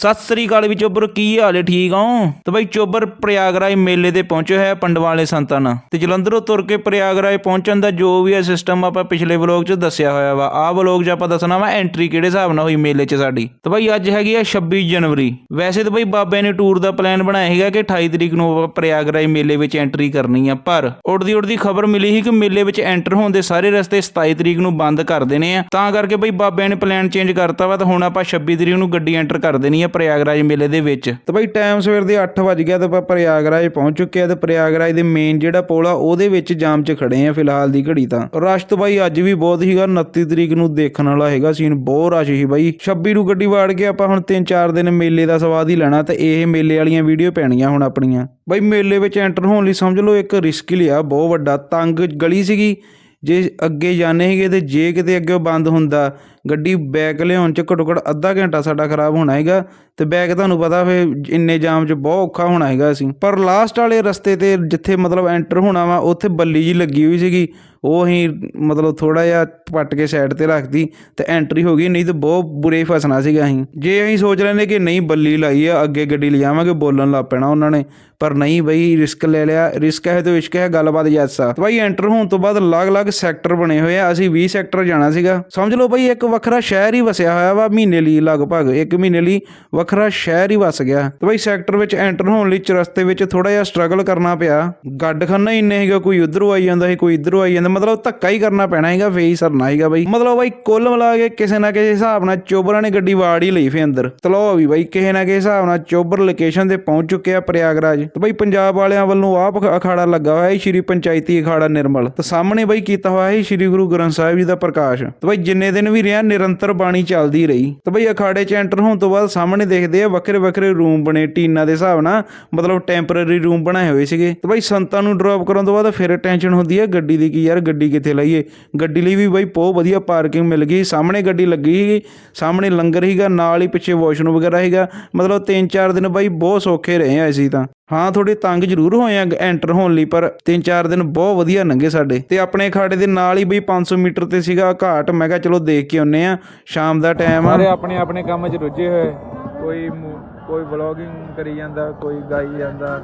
ਸਤਿ ਸ੍ਰੀ ਅਕਾਲ ਵੀ ਚੋਬਰ, ਕੀ ਹਾਲ ਹੈ? ਠੀਕ ਹੋ? ਤੇ ਬਈ ਚੋਬਰ, ਪ੍ਰਯਾਗਰਾਜ ਮੇਲੇ ਤੇ ਪਹੁੰਚੇ ਹੋਇਆ ਪੰਡਵਾਂ ਵਾਲੇ ਸੰਤਾਂ ਨਾਲ। ਤੇ ਜਲੰਧਰੋਂ ਤੁਰ ਕੇ ਪ੍ਰਯਾਗਰਾਜ ਪਹੁੰਚਣ ਦਾ ਜੋ ਵੀ ਹੈ ਸਿਸਟਮ ਆਪਾਂ ਪਿਛਲੇ ਵਲੌਗ 'ਚ ਦੱਸਿਆ ਹੋਇਆ ਵਾ। ਆਹ ਵਲੌਗ 'ਚ ਆਪਾਂ ਦੱਸਣਾ ਵਾ ਐਂਟਰੀ ਕਿਹੜੇ ਹਿਸਾਬ ਨਾਲ ਹੋਈ ਮੇਲੇ 'ਚ ਸਾਡੀ। ਤੇ ਬਈ ਅੱਜ ਹੈਗੀ ਆ 26 ਜਨਵਰੀ। ਵੈਸੇ ਤਾਂ ਬਈ ਬਾਬੇ ਨੇ ਟੂਰ ਦਾ ਪਲਾਨ ਬਣਾਇਆ ਹੈਗਾ ਕਿ 28 ਤਰੀਕ ਨੂੰ ਆਪਾਂ ਪ੍ਰਯਾਗਰਾਜ ਮੇਲੇ ਵਿੱਚ ਐਂਟਰੀ ਕਰਨੀ ਆ। ਪਰ ਉੜਦੀ ਉੜਦੀ ਖਬਰ ਮਿਲੀ ਸੀ ਕਿ ਮੇਲੇ ਵਿੱਚ ਐਂਟਰ ਹੋਣ ਦੇ ਸਾਰੇ ਰਸਤੇ 27 ਤਰੀਕ ਨੂੰ ਬੰਦ ਕਰ ਦੇਣੇ ਆ। ਤਾਂ ਕਰਕੇ ਬਈ ਬਾਬਿਆਂ ਨੇ ਪਲਾਨ ਚੇਂਜ ਕਰਤਾ ਵਾ ਤਾਂ ਹੁਣ ਆਪਾਂ 26 ਤਰੀਕ ਨੂੰ ਗੱਡੀ ਐਂਟਰ ਕਰ ਦੇਣੀ ਆ। ਪ੍ਰਯਾਗਰਾਜ ਮੇਲੇ ਦੇ ਵਿੱਚ। ਤੇ ਬਈ ਟਾਈਮ ਸਵੇਰ ਦੇ 8 ਵਜ ਗਿਆ ਤੇ ਆਪਾਂ ਪ੍ਰਯਾਗਰਾਜ ਪਹੁੰਚ ਚੁੱਕੇ ਆ ਤੇ ਪ੍ਰਯਾਗਰਾਜ ਦੇ ਮੇਨ ਜਿਹੜਾ ਪੁਲ ਆ, ਉਹਦੇ ਵਿੱਚ ਜਾਮ 'ਚ ਖੜੇ ਆ ਫਿਲਹਾਲ ਦੀ ਘੜੀ ਤਾਂ। ਰਸ਼ ਤਾਂ ਬਾਈ ਅੱਜ ਵੀ ਬਹੁਤ ਸੀਗਾ 29 ਤਰੀਕ ਨੂੰ ਦੇਖਣ ਵਾਲਾ ਹੈਗਾ ਸੀਨ, ਬਹੁਤ ਰਸ਼ ਸੀ ਬਾਈ। 26 ਨੂੰ ਗੱਡੀ ਵਾੜ ਕੇ ਆਪਾਂ ਹੁਣ 3-4 ਦਿਨ ਮੇਲੇ ਦਾ ਸਵਾਦ ਹੀ ਲੈਣਾ, ਤੇ ਇਹ ਮੇਲੇ ਵਾਲੀਆਂ ਵੀਡੀਓ ਪੈਣੀਆਂ ਹੁਣ ਆਪਣੀਆਂ। ਬਾਈ ਮੇਲੇ ਵਿੱਚ ਐਂਟਰ ਹੋਣ ਲਈ ਸਮਝ ਲਓ, ਇੱਕ ਰਿਸਕ ਲਿਆ ਬਹੁਤ ਵੱਡਾ। ਤੰਗ ਗਲੀ ਸੀਗੀ, ਜੇ ਅੱਗੇ ਜਾਣੇ ਸੀਗੇ ਤੇ ਜੇ ਕਿਤੇ ਅੱਗੇ ਬੰਦ ਹੁੰਦਾ ਗੱਡੀ ਬੈਕ ਲਿਆਉਣ ਚ ਘੱਟੋ ਘੱਟ ਅੱਧਾ ਘੰਟਾ ਸਾਡਾ ਖਰਾਬ ਹੋਣਾ ਹੈਗਾ ਤੇ ਬੈਕ ਤੁਹਾਨੂੰ ਪਤਾ ਫੇ ਇੰਨੇ ਜਾਮ ਚ ਬਹੁਤ ਔਖਾ ਹੋਣਾ ਹੈਗਾ ਅਸੀਂ। ਪਰ ਲਾਸਟ ਵਾਲੇ ਰਸਤੇ ਤੇ ਜਿੱਥੇ ਮਤਲਬ ਐਂਟਰ ਹੋਣਾ ਵਾ, ਉੱਥੇ ਬੱਲੀ ਜੀ ਲੱਗੀ ਹੋਈ ਸੀਗੀ। ਉਹ ਅਸੀਂ ਮਤਲਬ ਥੋੜਾ ਜਿਹਾ ਪੱਟ ਕੇ ਸਾਈਡ ਤੇ ਰੱਖਦੀ ਤੇ ਐਂਟਰੀ ਹੋ ਗਈ, ਨਹੀਂ ਤੇ ਬਹੁਤ ਬੁਰੇ ਫਸਣਾ ਸੀਗਾ ਅਸੀਂ। ਜੇ ਅਸੀਂ ਸੋਚ ਲੈਂਦੇ ਕਿ ਨਹੀਂ ਬੱਲੀ ਲਾਈ ਆ, ਅੱਗੇ ਗੱਡੀ ਲਿਜਾਵਾਂਗੇ, ਬੋਲਣ ਲੱਗ ਪੈਣਾ ਉਹਨਾਂ ਨੇ। ਪਰ ਨਹੀਂ ਬਈ ਰਿਸਕ ਲੈ ਲਿਆ। ਰਿਸਕ ਹੈ ਤੇ ਇਸ਼ਕ ਹੈ, ਗੱਲਬਾਤ ਜੈਸਾ ਬਾਈ ਐਂਟਰ ਹੋਣ ਤੋਂ ਬਾਅਦ ਅਲੱਗ-ਅਲੱਗ ਸੈਕਟਰ ਬਣੇ ਹੋਏ ਆ। ਅਸੀਂ 20 ਸੈਕਟਰ ਜਾਣਾ ਸੀਗਾ। ਸਮਝ ਲਓ ਬਈ ਇੱਕ ਵੱਖਰਾ ਸ਼ਹਿਰ ਹੀ ਵਸਿਆ ਹੋਇਆ ਵਾ, ਮਹੀਨੇ ਲਈ ਲਗਭਗ, ਇੱਕ ਮਹੀਨੇ ਲਈ ਵੱਖਰਾ ਸ਼ਹਿਰ ਹੀ ਵਸ ਗਿਆ। ਤੇ ਬਈ ਸੈਕਟਰ ਵਿੱਚ ਐਂਟਰ ਹੋਣ ਲਈ ਚਰਸਤੇ ਵਿੱਚ ਥੋੜਾ ਜਿਹਾ ਸਟਰਗਲ ਕਰਨਾ ਪਿਆ। ਗੱਡ ਖੰਨਾ ਇੰਨੇ ਹੈਗਾ ਕੋਈ ਉਧਰੋਂ ਆਈ ਜਾਂਦਾ ਸੀ, ਕੋਈ ਇਧਰੋਂ ਆਈ ਜਾਂਦਾ, ਮਤਲਬ ਧੱਕਾ ਹੀ ਕਰਨਾ ਪੈਣਾ ਹੈਗਾ ਫੇਰ ਹੀ ਸਰਨਾ ਹੈਗਾ ਬਈ। ਮਤਲਬ ਬਈ ਕੁੱਲ ਮਿਲਾ ਕੇ ਕਿਸੇ ਨਾ ਕਿਸੇ ਹਿਸਾਬ ਨਾਲ ਚੋਬਰਾਂ ਨੇ ਗੱਡੀ ਵਾੜ ਹੀ ਲਈ ਫੇ ਅੰਦਰ। ਤਲੋ ਵੀ ਬਈ ਕਿਸੇ ਨਾ ਕਿਸੇ ਹਿਸਾਬ ਨਾਲ ਚੋਬਰ ਲੋਕੇਸ਼ਨ ਤੇ ਪਹੁੰਚ ਚੁੱਕੇ ਆ ਪ੍ਰਯਾਗਰਾਜ। ਤੇ ਬਈ ਪੰਜਾਬ ਵਾਲਿਆਂ ਵੱਲੋਂ ਆਪ ਅਖਾੜਾ ਲੱਗਾ ਹੋਇਆ ਹੈ ਸ਼੍ਰੀ ਪੰਚਾਇਤੀ ਅਖਾੜਾ ਨਿਰਮਲ। ਤੇ ਸਾਹਮਣੇ ਬਈ ਕੀਤਾ ਹੋਇਆ ਹੈ ਸ਼੍ਰੀ ਗੁਰੂ ਗ੍ਰੰਥ ਸਾਹਿਬ ਜੀ ਦਾ ਪ੍ਰਕਾਸ਼। ਤੇ ਬਈ ਜਿੰਨੇ ਦਿਨ ਵੀ ਰਿਹਾ ਨਿਰੰਤਰ ਬਾਣੀ ਚੱਲਦੀ ਰਹੀ। ਤੇ ਬਈ ਅਖਾੜੇ 'ਚ ਐਂਟਰ ਹੋਣ ਤੋਂ ਬਾਅਦ ਸਾਹਮਣੇ ਦੇਖਦੇ ਆ, ਵੱਖਰੇ ਵੱਖਰੇ ਰੂਮ ਬਣੇ ਟੀਨਾ ਦੇ ਹਿਸਾਬ ਨਾਲ, ਮਤਲਬ ਟੈਂਪਰੇਰੀ ਰੂਮ ਬਣਾਏ ਹੋਏ ਸੀਗੇ। ਤੇ ਬਈ ਸੰਤਾਂ ਨੂੰ ਡ੍ਰੌਪ ਕਰਨ ਤੋਂ ਬਾਅਦ ਫਿਰ ਟੈਨਸ਼ਨ ਹੁੰਦੀ ਹੈ ਗੱਡੀ ਦੀ ਕੀ ਯਾਰ, ਗੱਡੀ ਕਿੱਥੇ ਲਈਏ? ਗੱਡੀ ਲਈ ਵੀ ਬਈ ਬਹੁਤ ਵਧੀਆ ਪਾਰਕਿੰਗ ਮਿਲ ਗਈ। ਸਾਹਮਣੇ ਗੱਡੀ ਲੱਗੀ ਸੀਗੀ, ਸਾਹਮਣੇ ਲੰਗਰ ਸੀਗਾ, ਨਾਲ ਹੀ ਪਿੱਛੇ ਵਾਸ਼ਰੂਮ ਵਗੈਰਾ ਸੀਗਾ। ਮਤਲਬ 3-4 ਦਿਨ ਬਈ ਬਹੁਤ ਸੌਖੇ ਰਹੇ ਆ ਅਸੀਂ ਤਾਂ। ਹਾਂ ਥੋੜੇ ਤੰਗ ਜ਼ਰੂਰ ਹੋਏ ਆ ਐਂਟਰ ਹੋਣ ਲਈ, ਪਰ 3-4 ਦਿਨ ਬਹੁਤ ਵਧੀਆ ਲੰਘੇ ਸਾਡੇ। ਤੇ ਆਪਣੇ ਅਖਾੜੇ ਦੇ ਨਾਲ ਹੀ ਬਈ 500 ਮੀਟਰ ਤੇ ਸੀਗਾ ਘਾਟ। ਮੈਂ ਕਿਹਾ ਚਲੋ ਦੇਖ ਕੇ ਆਉਨੇ ਆ, ਸ਼ਾਮ ਦਾ ਟਾਈਮ ਆ। ਸਾਰੇ ਆਪਣੇ ਆਪਣੇ ਕੰਮ 'ਚ ਰੁੱਝੇ ਹੋਏ। ਕੋਈ ਮੂ- ਕੋਈ ਵਲੌਗਿੰਗ ਕਰੀ ਜਾਂਦਾ, ਕੋਈ ਗਾਈ ਜਾਂਦਾ,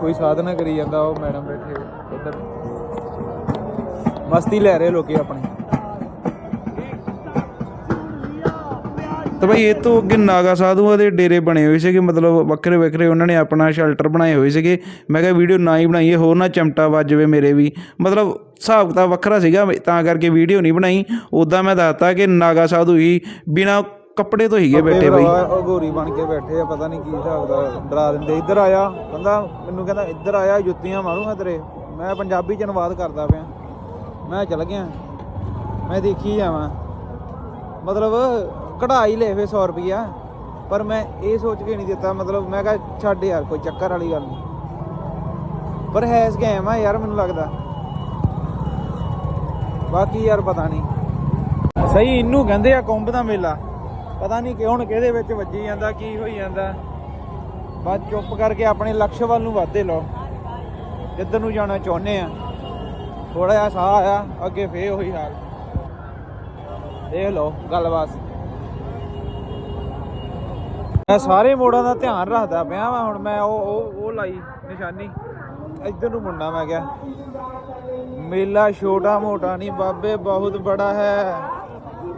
ਕੋਈ ਸਾਧਨਾ ਕਰੀ ਜਾਂਦਾ, ਉਹ ਮੈਡਮ ਬੈਠੇ ਉੱਧਰ ਮਸਤੀ ਲੈ ਰਹੇ ਲੋਕੀ ਆਪਣੀ। ਤਾਂ ਬਈ ਇਹ ਤੋਂ ਅੱਗੇ ਨਾਗਾ ਸਾਧੂਆਂ ਦੇ ਡੇਰੇ ਬਣੇ ਹੋਏ ਸੀਗੇ, ਮਤਲਬ ਵੱਖਰੇ ਵੱਖਰੇ ਉਹਨਾਂ ਨੇ ਆਪਣਾ ਸ਼ੈਲਟਰ ਬਣਾਏ ਹੋਏ ਸੀਗੇ। ਮੈਂ ਕਿਹਾ ਵੀਡੀਓ ਨਾ ਹੀ ਬਣਾਈਏ, ਹੋਰ ਨਾ ਚਮਟਾ ਵੱਜ ਜਾਵੇ ਮੇਰੇ ਵੀ। ਮਤਲਬ ਹਿਸਾਬ ਕਿਤਾਬ ਵੱਖਰਾ ਸੀਗਾ, ਤਾਂ ਕਰਕੇ ਵੀਡੀਓ ਨਹੀਂ ਬਣਾਈ। ਉਦਾਂ ਮੈਂ ਦੱਸਤਾ ਕਿ ਨਾਗਾ ਸਾਧੂ ਹੀ ਬਿਨਾ ਕੱਪੜੇ ਤੋਂ ਹੀਗੇ ਬੈਠੇ ਬਈ। ਉਹ ਗੋਰੀ ਬਣ ਕੇ ਬੈਠੇ ਆ, ਪਤਾ ਨਹੀਂ ਕੀ ਹਿਸਾਬ ਦਾ ਡਰਾ ਦਿੰਦੇ। ਇੱਧਰ ਆਇਆ, ਕਹਿੰਦਾ, ਮੈਨੂੰ ਕਹਿੰਦਾ, ਇੱਧਰ ਆਇਆ, ਜੁੱਤੀਆਂ ਮਾਰੂੰਗਾ ਤੇਰੇ। ਮੈਂ ਪੰਜਾਬੀ ਚ ਅਨੁਵਾਦ ਕਰਦਾ ਪਿਆ। ਮੈਂ ਚਲ ਗਿਆ। ਮੈਂ ਦੇਖੀ ਜਾਵਾਂ। ਮਤਲਬ ਘਟਾ ਹੀ ਲਏ ਫੇ 100 ਰੁਪਿਆ ਪਰ ਮੈਂ ਇਹ ਸੋਚ ਕੇ ਨਹੀਂ ਦਿੱਤਾ, ਮਤਲਬ ਮੈਂ ਕਿਹਾ ਛੱਡ ਯਾਰ, ਕੋਈ ਚੱਕਰ ਵਾਲੀ ਗੱਲ ਨਹੀਂ। ਪਰ ਹੈ ਸਕੈਮ ਆ ਯਾਰ, ਮੈਨੂੰ ਲੱਗਦਾ। ਬਾਕੀ ਯਾਰ ਪਤਾ ਨਹੀਂ। ਸਹੀ ਇਹਨੂੰ ਕਹਿੰਦੇ ਆ ਕੁੰਭ ਦਾ ਮੇਲਾ। ਪਤਾ ਨਹੀਂ ਕਿ ਹੁਣ ਕਿਹਦੇ ਵਿੱਚ ਵੱਜੀ ਜਾਂਦਾ, ਕੀ ਹੋਈ ਜਾਂਦਾ। ਬਸ ਚੁੱਪ ਕਰਕੇ ਆਪਣੇ ਲਕਸ਼ ਵੱਲ ਨੂੰ ਵਧਦੇ ਲਓ। ਜਿੱਧਰ ਨੂੰ ਜਾਣਾ ਚਾਹੁੰਦੇ ਆ। ਥੋੜਾ ਜਿਹਾ ਸਾਹ ਆਇਆ, ਅੱਗੇ ਫੇਰ ਉਹੀ ਹਾਲ। ਦੇਖ ਲਓ, ਗੱਲਬਾਤ। ਮੈਂ ਸਾਰੇ ਮੋੜਾਂ ਦਾ ਧਿਆਨ ਰੱਖਦਾ ਪਿਆ ਵਾ, ਹੁਣ ਮੈਂ ਉਹ ਉਹ ਉਹ ਲਾਈ ਨਿਸ਼ਾਨੀ। ਇੱਧਰ ਨੂੰ ਮੁੰਡਾ ਮੈਂ ਕਿਹਾ। ਮੇਲਾ ਛੋਟਾ ਮੋਟਾ ਨਹੀਂ ਬਾਬੇ ਬਹੁਤ ਬੜਾ ਹੈ।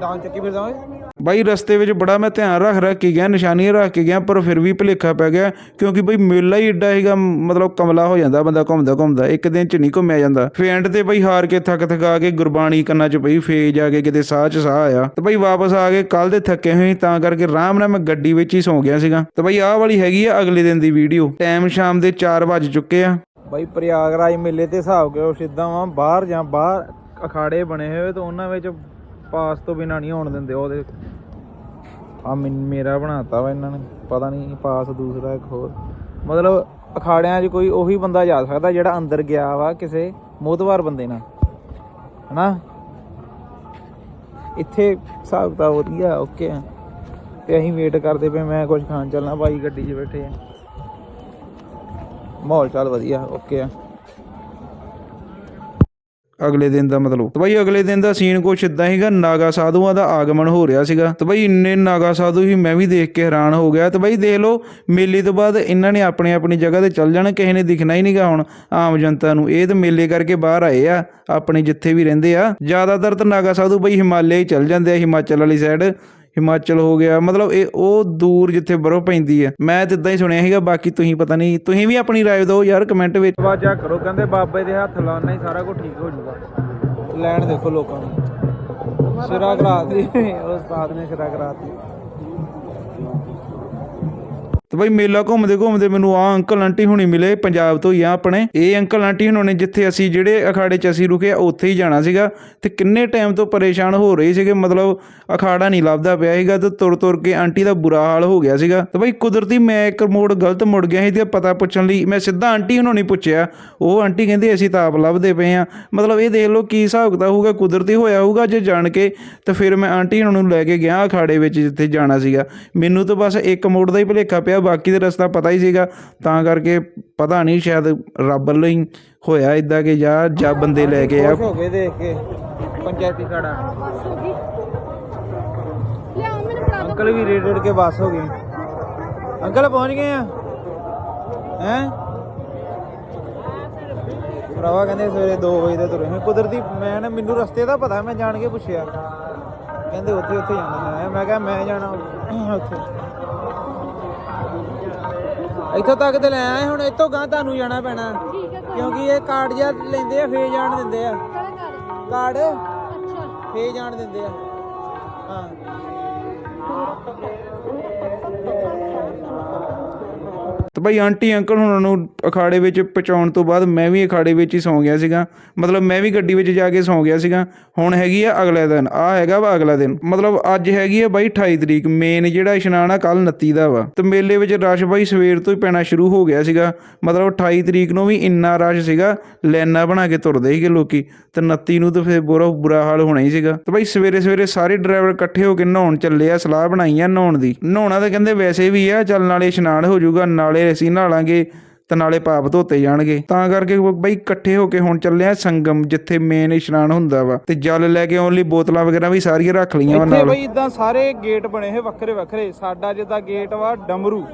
ਡਾਂ ਚੱਕੀ ਫਿਰਦਾ ਓਏ। ਬਾਈ ਰਸਤੇ ਵਿੱਚ ਬੜਾ ਮੈਂ ਧਿਆਨ ਰੱਖ ਰੱਖ ਕੇ ਗਿਆ, ਨਿਸ਼ਾਨੀਆਂ ਰੱਖ ਕੇ ਗਿਆ, ਪਰ ਫਿਰ ਵੀ ਭੁਲੇਖਾ ਪੈ ਗਿਆ, ਕਿਉਂਕਿ ਬਈ ਮੇਲਾ ਹੀ ਏਡਾ ਹੈਗਾ ਮਤਲਬ ਕਮਲਾ ਹੋ ਜਾਂਦਾ, ਬੰਦਾ ਘੁੰਮਦਾ ਘੁੰਮਦਾ, ਇੱਕ ਦਿਨ ਚ ਨਹੀਂ ਘੁੰਮਿਆ ਜਾਂਦਾ। ਫੇ ਐਂਡ ਤੇ ਬਈ ਹਾਰ ਕੇ ਥੱਕ ਥਕਾ ਕੇ ਗੁਰਬਾਣੀ ਕੰਨਾਂ ਚ ਪਈ ਫੇ ਜਾ ਕੇ ਕਿਤੇ ਸਾਹ ਚ ਸਾਹ ਆਇਆ, ਤੇ ਬਈ ਵਾਪਸ ਆ ਕੇ ਕੱਲ ਦੇ ਥੱਕੇ ਹੋਏ ਤਾਂ ਕਰਕੇ ਆਰਾਮ ਨਾਲ ਮੈਂ ਗੱਡੀ ਵਿੱਚ ਹੀ ਸੌਂ ਗਿਆ ਸੀਗਾ। ਤੇ ਬਈ ਆਹ ਵਾਲੀ ਹੈਗੀ ਆ ਅਗਲੇ ਦਿਨ ਦੀ ਵੀਡੀਓ ਟਾਈਮ ਸ਼ਾਮ ਦੇ 4 ਵੱਜ ਚੁੱਕੇ ਆ। ਬਾਈ ਪ੍ਰਯਾਗਰਾਜ ਮੇਲੇ ਤੇ ਹਿਸਾਬ ਕਿਉਂ ਸਿੱਧਾ ਵਾਂ, ਬਾਹਰ ਜਾਂ ਬਾਹਰ ਅਖਾੜੇ ਬਣੇ ਹੋਏ, ਤੇ ਉਹਨਾਂ ਵਿੱਚ ਪਾਸ ਤੋਂ ਬਿਨਾਂ ਨਹੀਂ ਆਉਣ ਦਿੰਦੇ, ਉਹਦੇ ਆ ਮੇਰਾ ਬਣਾਤਾ ਵਾ ਇਹਨਾਂ ਨੇ, ਪਤਾ ਨਹੀਂ ਪਾਸ ਦੂਸਰਾ ਇੱਕ ਹੋਰ। ਮਤਲਬ ਅਖਾੜਿਆਂ 'ਚ ਕੋਈ ਉਹੀ ਬੰਦਾ ਜਾ ਸਕਦਾ ਜਿਹੜਾ ਅੰਦਰ ਗਿਆ ਵਾ ਕਿਸੇ ਮੋਤਵਾਰ ਬੰਦੇ ਨਾਲ, ਹਨਾ? ਇੱਥੇ ਹਿਸਾਬ ਤਾਂ ਵਧੀਆ ਓਕੇ ਆ। ਤੇ ਅਸੀਂ ਵੇਟ ਕਰਦੇ ਪਏ, ਮੈਂ ਕੁਝ ਖਾਣ ਚੱਲਣਾ ਭਾਈ ਗੱਡੀ 'ਚ ਬੈਠੇ ਆ। ਮਾਹੌਲ ਚਾਲ ਵਧੀਆ ਓਕੇ ਆ। ਅਗਲੇ ਦਿਨ ਦਾ ਮਤਲਬ। ਤੇ ਬਾਈ ਅਗਲੇ ਦਿਨ ਦਾ ਸੀਨ ਕੁਛ ਇਦਾਂ ਸੀਗਾ, ਨਾਗਾ ਸਾਧੂਆਂ ਦਾ ਆਗਮਨ ਹੋ ਰਿਹਾ ਸੀਗਾ। ਤੇ ਬਾਈ ਇੰਨੇ ਨਾਗਾ ਸਾਧੂ ਹੀ ਮੈਂ ਵੀ ਦੇਖ ਕੇ ਹੈਰਾਨ ਹੋ ਗਿਆ। ਤੇ ਬਾਈ ਦੇਖ ਲਓ, ਮੇਲੇ ਤੋਂ ਬਾਅਦ ਇਹਨਾਂ ਨੇ ਆਪਣੀ ਆਪਣੀ ਜਗ੍ਹਾ ਤੇ ਚੱਲ ਜਾਣਾ, ਕਿਸੇ ਨੇ ਦਿਖਣਾ ਹੀ ਨਹੀਂਗਾ ਹੁਣ ਆਮ ਜਨਤਾ ਨੂੰ। ਇਹ ਤਾਂ ਮੇਲੇ ਕਰਕੇ ਬਾਹਰ ਆਏ ਆ, ਆਪਣੇ ਜਿੱਥੇ ਵੀ ਰਹਿੰਦੇ ਆ। ਜ਼ਿਆਦਾਤਰ ਤਾਂ ਨਾਗਾ ਸਾਧੂ ਬਾਈ ਹਿਮਾਲਿਆ ਹੀ ਚੱਲ ਜਾਂਦੇ ਆ, ਹਿਮਾਚਲ ਵਾਲੀ ਸਾਈਡ ਹਿਮਾਚਲ ਹੋ ਗਿਆ, ਮਤਲਬ ਇਹ ਉਹ ਦੂਰ ਜਿੱਥੇ ਬਰਫ਼ ਪੈਂਦੀ ਹੈ। ਮੈਂ ਤੇ ਇਦਾਂ ਹੀ ਸੁਣਿਆ ਸੀਗਾ, ਬਾਕੀ ਤੁਸੀਂ ਪਤਾ ਨਹੀਂ, ਤੁਸੀਂ ਵੀ ਆਪਣੀ ਰਾਏ ਦਿਓ ਯਾਰ ਕਮੈਂਟ ਵਿੱਚ। ਵਾਜਾ ਕਰੋ, ਕਹਿੰਦੇ ਬਾਬੇ ਦੇ ਹੱਥ ਲਾਉਣਾ ਹੀ ਸਾਰਾ ਕੁਝ ਠੀਕ ਹੋ ਜਾਊਗਾ। ਲੈਣ ਦੇਖੋ ਲੋਕਾਂ ਨੂੰ। ਸਿਰਾ ਕਰਾਤੀ, ਉਸਤਾਦ ਨੇ ਸਿਰਾ ਕਰਾਤੀ। ਤੇ ਬਈ ਮੇਲਾ ਘੁੰਮਦੇ ਘੁੰਮਦੇ ਮੈਨੂੰ ਆ ਅੰਕਲ ਆਂਟੀ ਹੁਣੀ ਮਿਲੇ, ਪੰਜਾਬ ਤੋਂ ਹੀ ਆ ਆਪਣੇ। ਇਹ ਅੰਕਲ ਆਂਟੀ ਹੁਣਾਂ ਨੇ ਜਿੱਥੇ ਅਸੀਂ ਜਿਹੜੇ ਅਖਾੜੇ 'ਚ ਅਸੀਂ ਰੁਕੇ ਉੱਥੇ ਹੀ ਜਾਣਾ ਸੀਗਾ। ਤੇ ਕਿੰਨੇ ਟਾਈਮ ਤੋਂ ਪਰੇਸ਼ਾਨ ਹੋ ਰਹੇ ਸੀਗੇ, ਮਤਲਬ ਅਖਾੜਾ ਨਹੀਂ ਲੱਭਦਾ ਪਿਆ ਸੀਗਾ ਤੇ ਤੁਰ ਤੁਰ ਕੇ ਆਂਟੀ ਦਾ ਬੁਰਾ ਹਾਲ ਹੋ ਗਿਆ ਸੀਗਾ। ਤੇ ਬਈ ਕੁਦਰਤੀ ਮੈਂ ਇੱਕ ਮੋੜ ਗਲਤ ਮੁੜ ਗਿਆ ਸੀ ਤੇ ਪਤਾ ਪੁੱਛਣ ਲਈ ਮੈਂ ਸਿੱਧਾ ਆਂਟੀ ਹੁਣਾਂ ਨਹੀਂ ਪੁੱਛਿਆ। ਉਹ ਆਂਟੀ ਕਹਿੰਦੇ, ਅਸੀਂ ਤਾਂ ਆਪ ਲੱਭਦੇ ਪਏ ਆ। ਮਤਲਬ ਇਹ ਦੇਖ ਲਓ ਕੀ ਹਿਸਾਬ ਕਿਤਾਬ ਹੋਊਗਾ, ਕੁਦਰਤੀ ਹੋਇਆ ਹੋਊਗਾ ਜੇ ਜਾਣ ਕੇ। ਤੇ ਫਿਰ ਮੈਂ ਆਂਟੀ ਹੁਣਾਂ ਨੂੰ ਲੈ ਕੇ ਗਿਆ ਅਖਾੜੇ ਵਿੱਚ ਜਿੱਥੇ ਜਾਣਾ ਸੀਗਾ। ਮੈਨੂੰ ਤਾਂ ਬਸ ਇੱਕ ਮੋੜ ਦਾ ਹੀ ਭੁਲੇਖਾ ਪਿਆ ਬਾਕੀ ਦਾ ਰਸਤਾ ਪਤਾ ਹੀ ਸੀਗਾ, ਤਾਂ ਕਰਕੇ ਪਤਾ ਨਹੀਂ ਸ਼ਾਇਦ ਰੱਬ ਵੱਲੋਂ ਹੀ ਹੋਇਆ ਇਦਾਂ ਕਿ ਜਾਂ ਜਾਂ ਬੰਦੇ ਲੈ ਕੇ ਆ। ਹੋ ਗਏ ਦੇਖ ਕੇ, ਪੰਚਾਇਤੀ ਖੜਾ ਅੰਕਲ ਵੀ ਰੇਡ ਰੇਡ ਕੇ ਬੱਸ ਹੋ ਗਏ। ਅੰਕਲ ਪਹੁੰਚ ਗਏ ਆ? ਹੈ? ਭਰਾਵਾ ਕਹਿੰਦੇ ਸਵੇਰੇ 2 ਵਜੇ ਦੇ ਤੁਰੇ ਹੋਏ। ਕੁਦਰਤੀ, ਮੈਂ ਨਾ ਮੈਨੂੰ ਰਸਤੇ ਦਾ ਪਤਾ, ਮੈਂ ਜਾਣ ਕੇ ਪੁੱਛਿਆ। ਕਹਿੰਦੇ ਉੱਥੇ ਉੱਥੇ ਜਾਣਾ ਮੈਂ ਕਿਹਾ ਮੈਂ ਜਾਣਾ ਉੱਥੇ। ਇੱਥੋਂ ਤੱਕ ਤੇ ਲੈ ਆਏ ਹੁਣ ਇੱਥੋਂ ਗਾਂ ਤੁਹਾਨੂੰ ਜਾਣਾ ਪੈਣਾ। ਠੀਕ ਹੈ ਕੋਈ ਕਿਉਂਕਿ ਇਹ ਕਾਰਡ ਜਿਹਾ ਲੈਂਦੇ ਆ ਫੇਰ ਜਾਣ ਦਿੰਦੇ ਆ। ਕਾਰਡ? ਅੱਛਾ। ਫੇਰ ਜਾਣ ਦਿੰਦੇ ਆ। ਹਾਂ। ਭਾਈ ਆਂਟੀ, ਅੰਕਲ ਹੁਣਾਂ ਨੂੰ ਅਖਾੜੇ ਵਿੱਚ ਪਹੁੰਚਾਉਣ ਤੋਂ ਬਾਅਦ ਮੈਂ ਵੀ ਅਖਾੜੇ ਵਿੱਚ ਹੀ ਸੌਂ ਗਿਆ ਸੀਗਾ। ਮਤਲਬ ਮੈਂ ਵੀ ਗੱਡੀ ਵਿੱਚ ਜਾ ਕੇ ਸੌਂ ਗਿਆ ਸੀਗਾ। ਹੁਣ ਹੈਗੀ ਆ ਅਗਲੇ ਦਿਨ। ਆ ਹੈਗਾ ਵਾ ਅਗਲਾ ਦਿਨ। ਮਤਲਬ ਅੱਜ ਹੈਗੀ ਆ ਬਾਈ 28 ਤਰੀਕ। ਮੇਨ ਜਿਹੜਾ ਇਸ਼ਨਾਨ ਆ ਕੱਲ 29 ਦਾ ਵਾ। ਤੇ ਮੇਲੇ ਵਿੱਚ ਰਸ਼ ਬਾਈ ਸਵੇਰ ਤੋਂ ਹੀ ਪੈਣਾ ਸ਼ੁਰੂ ਹੋ ਗਿਆ ਸੀਗਾ। ਮਤਲਬ 28 ਤਰੀਕ ਨੂੰ ਵੀ ਇੰਨਾ ਰਸ਼ ਸੀਗਾ। ਲਾਈਨਾਂ ਬਣਾ ਕੇ ਤੁਰਦੇ ਸੀਗੇ ਲੋਕੀ। ਤੇ 29 ਨੂੰ ਤਾਂ ਫਿਰ ਬੁਰਾ ਬੁਰਾ ਹਾਲ ਹੋਣਾ ਹੀ ਸੀਗਾ। ਤੇ ਬਾਈ ਸਵੇਰੇ ਸਵੇਰੇ ਸਾਰੇ ਡਰਾਈਵਰ ਇਕੱਠੇ ਹੋ ਕੇ ਨਹਾਉਣ ਚੱਲੇ ਆ, ਸਲਾਹ ਬਣਾਈ ਆ ਨਹਾਉਣ ਦੀ। ਨਹਾਉਣਾ ਤਾਂ ਕਹਿੰਦੇ ਵੈਸੇ ਵੀ ਆ, ਚੱਲ ਨਾਲੇ ਇਸ਼ਨਾਨ ਹੋ ਜਾਊਗਾ, ਨਾਲੇ ਅਸੀਂ ਨਹਾਲਾਂਗੇ ਤੇ ਨਾਲੇ ਪਾਪ ਧੋਤੇ ਜਾਣਗੇ। ਤਾਂ ਕਰਕੇ ਬਈ ਇਕੱਠੇ ਹੋ ਕੇ ਹੁਣ ਚੱਲੇ ਆ ਸੰਗਮ ਜਿੱਥੇ ਮੇਨ ਇਸ਼ਨਾਨ ਹੁੰਦਾ ਵਾ। ਤੇ ਜਲ ਲੈ ਕੇ ਆਉਣ ਲਈ ਬੋਤਲਾਂ ਵਗੈਰਾ ਵੀ ਸਾਰੀਆਂ ਰੱਖ ਲਈਆਂ ਵਾ ਇੱਥੇ ਨਾਲ। ਬਈ ਇਦਾਂ ਸਾਰੇ ਗੇਟ ਬਣੇ ਹੋਏ ਵੱਖਰੇ ਵੱਖਰੇ। ਸਾਡਾ ਜਿੱਦਾਂ ਗੇਟ ਵਾ ਡਮਰੂ।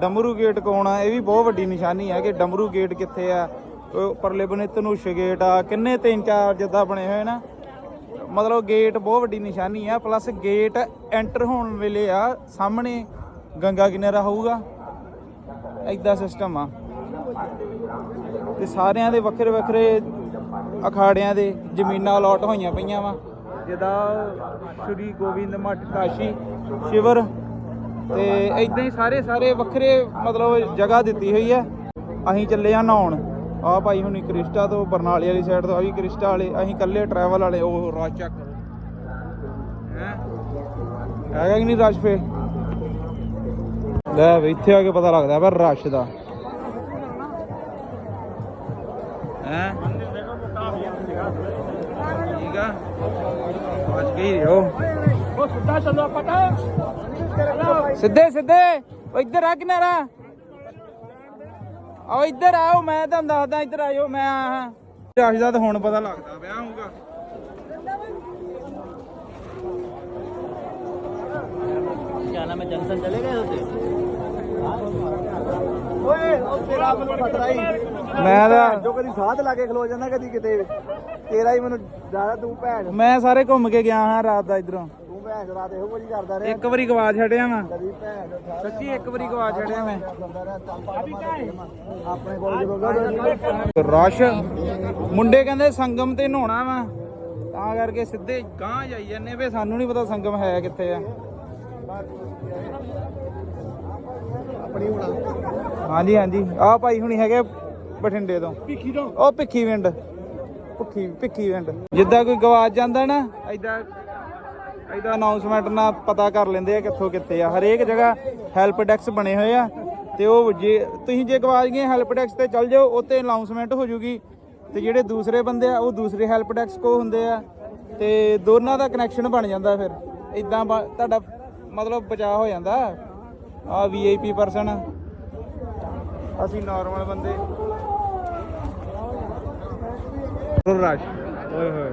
ਡਮਰੂ ਗੇਟ ਕੋਣ ਆ? ਇਹ ਵੀ ਬਹੁਤ ਵੱਡੀ ਨਿਸ਼ਾਨੀ ਹੈ ਕਿ ਡਮਰੂ ਗੇਟ ਕਿੱਥੇ ਆ? ਉਹ ਪਰਲੇ ਬਨੇ ਧਨੁਸ਼ ਗੇਟ ਆ। ਕਿੰਨੇ ਤਿੰਨ ਚਾਰ ਜਿੱਦਾਂ ਬਣੇ ਹੋਏ ਨਾ। ਮਤਲਬ ਗੇਟ ਬਹੁਤ ਵੱਡੀ ਨਿਸ਼ਾਨੀ ਆ। ਪਲੱਸ ਗੇਟ ਐਂਟਰ ਹੋਣ ਵੇਲੇ ਆ ਸਾਹਮਣੇ ਗੰਗਾ ਕਿਨਾਰਾ ਹੋਊਗਾ। ਐਦਾਂ ਸਿਸਟਮ ਆ। ਤੇ ਸਾਰਿਆਂ ਦੇ ਵੱਖਰੇ ਵੱਖਰੇ ਅਖਾੜਿਆਂ ਦੇ ਜ਼ਮੀਨਾਂ ਅਲਾਟ ਹੋਈਆਂ ਪਈਆਂ ਵਾ। ਜਿੱਦਾਂ ਸ਼੍ਰੀ ਗੋਬਿੰਦ ਮੱਠ, ਕਾਸ਼ੀ, ਸ਼ਿਵਰ ਤੇ ਇਦਾਂ ਹੀ ਸਾਰੇ ਸਾਰੇ ਵੱਖਰੇ ਮਤਲਬ ਜਗ੍ਹਾ ਦਿੱਤੀ ਹੋਈ ਹੈ ਅਸੀਂ ਚੱਲੇ ਆ ਨਹਾਉਣ। ਆ ਭਾਈ ਹੁਣੀ ਕ੍ਰਿਸਟਾ ਤੋਂ ਬਰਨਾਲੇ ਵਾਲੀ ਸਾਈਡ ਤੋਂ, ਆ ਵੀ ਕ੍ਰਿਸਟਾ ਵਾਲੇ, ਅਸੀਂ ਇਕੱਲੇ ਟਰੈਵਲ ਵਾਲੇ, ਉਹ ਰਾਜ ਚੱਕ ਹੈ? ਹੈਗਾ ਕਿ ਨਹੀਂ ਰਸ਼ ਫੇ ਲੈ ਵੀ ਇੱਥੇ ਆ ਕੇ ਪਤਾ ਲੱਗਦਾ ਪਰ ਰਸ਼ ਦਾ। ਹੈ? ਠੀਕ ਆ? ਅੱਜ ਗਈ ਰਿਓ ਉਹ ਸਿੱਧਾ ਚੱਲੋ ਸਿੱਧੇ। ਸਿੱਧੇ ਉਹ ਇੱਧਰ ਆ ਕਿਨਾਰਾ। ਆਓ ਇੱਧਰ ਆਓ ਮੈਂ ਤੁਹਾਨੂੰ ਦੱਸਦਾ ਇੱਧਰ ਆਇਓ ਮੈਂ ਆਹਾਂ ਰਸ਼ ਦਾ ਤਾਂ ਹੁਣ ਪਤਾ ਲੱਗਦਾ ਪਿਆ ਹੋਊਗਾ। ਮੈਂ ਤਾਂ ਜੋ ਕਦੀ ਸਾਥ ਲਾ ਕੇ ਖਲੋ ਜਾਂਦਾ ਕਦੀ ਕਿਤੇ। ਤੇਰਾ ਹੀ ਮੈਨੂੰ ਜ਼ਿਆਦਾ ਤੂੰ ਭੈਣ। ਮੈਂ ਸਾਰੇ ਘੁੰਮ ਕੇ ਗਿਆ ਹਾਂ ਰਾਤ ਦਾ ਇਧਰੋਂ। ਤੂੰ ਭੈਣ ਰਾਤ ਇਹੋ ਕੁਝ ਕਰਦਾ ਰਿਹਾ। ਇੱਕ ਵਾਰੀ ਗਵਾ ਛੱਡਿਆ ਮੈਂ। ਕਦੀ ਭੈਣ ਦਾ ਸੱਚੀ ਇੱਕ ਵਾਰੀ ਗਵਾ ਛੱਡਿਆ ਮੈਂ। ਆਪਣੇ ਕੋਲ ਜਦੋਂ ਰਸ਼। ਮੁੰਡੇ ਕਹਿੰਦੇ ਸੰਗਮ ਤੇ ਨਹਾਉਣਾ ਵਾ। ਤਾਂ ਕਰਕੇ ਸਿੱਧੇ ਗਾਂ ਜਾਈ ਜਾਂਦੇ ਵੇ ਸਾਨੂੰ ਨਹੀਂ ਪਤਾ ਸੰਗਮ ਹੈ ਕਿੱਥੇ ਆ। ਆਪਣੀ ਹੋਣਾ। ਹਾਂਜੀ ਹਾਂਜੀ। ਆਹ ਭਾਈ ਹੁਣੀ ਹੈਗੇ ਬਠਿੰਡੇ ਤੋਂ। ਭਿੱਖੀ ਤੋਂ? ਉਹ ਭਿੱਖੀ ਵਿੰਡ ਭੁੱਖੀ ਭਿੱਖੀ ਵਿੰਡ ਜਿੱਦਾਂ ਕੋਈ ਗਵਾਚ ਜਾਂਦਾ ਨਾ ਐਦਾਂ ਐਦਾਂ ਅਨਾਉਂਸਮੈਂਟ ਨਾਲ ਪਤਾ ਕਰ ਲੈਂਦੇ ਆ ਕਿੱਥੋਂ ਕਿੱਥੇ ਆ। ਹਰੇਕ ਜਗ੍ਹਾ ਹੈਲਪ ਡੈਸਕ ਬਣੇ ਹੋਏ ਆ। ਤੇ ਉਹ ਜੇ ਤੁਸੀਂ ਜੇ ਗਵਾਚ ਗਏ ਹੈਲਪ ਡੈਸਕ ਤੇ ਚੱਲ ਜਾਓ ਉੱਤੇ ਅਨਾਉਂਸਮੈਂਟ ਹੋ ਜੂਗੀ। ਤੇ ਜਿਹੜੇ ਦੂਸਰੇ ਬੰਦੇ ਆ ਉਹ ਦੂਸਰੇ ਹੈਲਪ ਡੈਸਕ ਕੋ ਹੁੰਦੇ ਆ। ਤੇ ਦੋਨਾਂ ਦਾ ਕਨੈਕਸ਼ਨ ਬਣ ਜਾਂਦਾ ਫਿਰ। ਇਦਾਂ ਤੁਹਾਡਾ ਮਤਲਬ ਬਚਾਅ ਹੋ ਜਾਂਦਾ। ਆ ਵੀਆਈਪੀ ਪਰਸਨ ਅਸੀਂ ਨਾਰਮਲ ਬੰਦੇ। ਰਸ਼ ਓਏ ਹੋਏ।